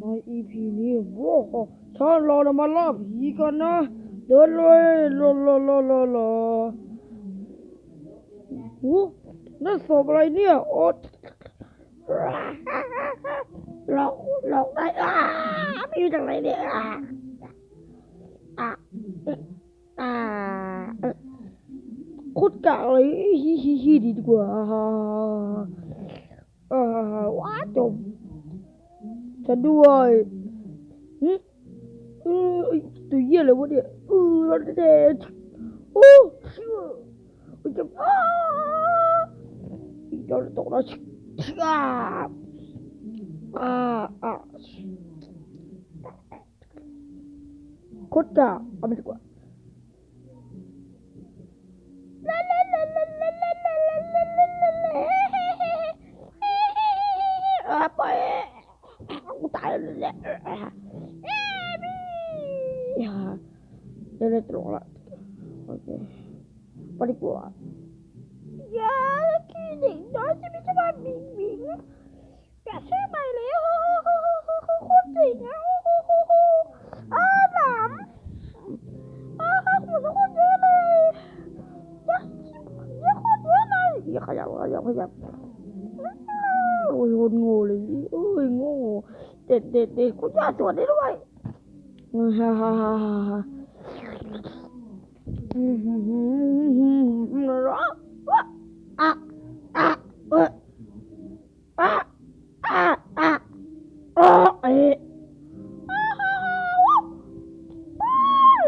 ใน EP นี้โว้โหถ้าเราจะมาล่าผีกันนะ เดินเลยลลลลลโอ้นั่นศพอะไรเนี่ย โอ๊ตหลอกหลอกได้อ้าม่รู้จักไหนเนี่ย โคตรกากเลยฮิฮิฮิดีกว่าอ่ว้าจบจะด้วยอือตัวเยี่ยเลยวะเนี่ยอือรถเดชโอ้ชิวจะอ้าย้อนตกแล้วอ้าอ่าอ่าโคตรกากเอาไปดีกว่า Ele Pode pular. E que nem nós, me chama mim. ยับอย่าขยับโอ้ยคนโง่เลยโอ้ยโง่เด็ดเด็ดเด็ดคุณย่าตรวจได้ด้วยฮ่าฮ่าฮ่าฮ่าฮ่าอืมฮึ่มฮึ่มฮึ่มฮึ่มเหรอวะอะอะเอะอะอะอะอะเอ๊ะอ่าฮ่าฮ่าวะว้าว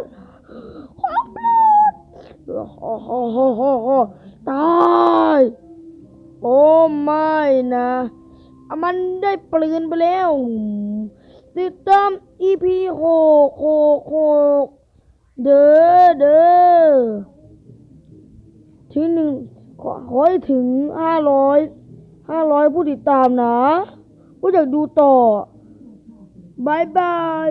ของโปรดโอ้โหตาย โอ้ไม่นะมันได้ปลืนไปแล้ว ติดตาม EP หกหกหกเด้อเด้อที่หนึ่งขอให้ถึงห้าร้อยห้าร้อยผู้ติดตามนะ ผู้อยากดูต่อบายบาย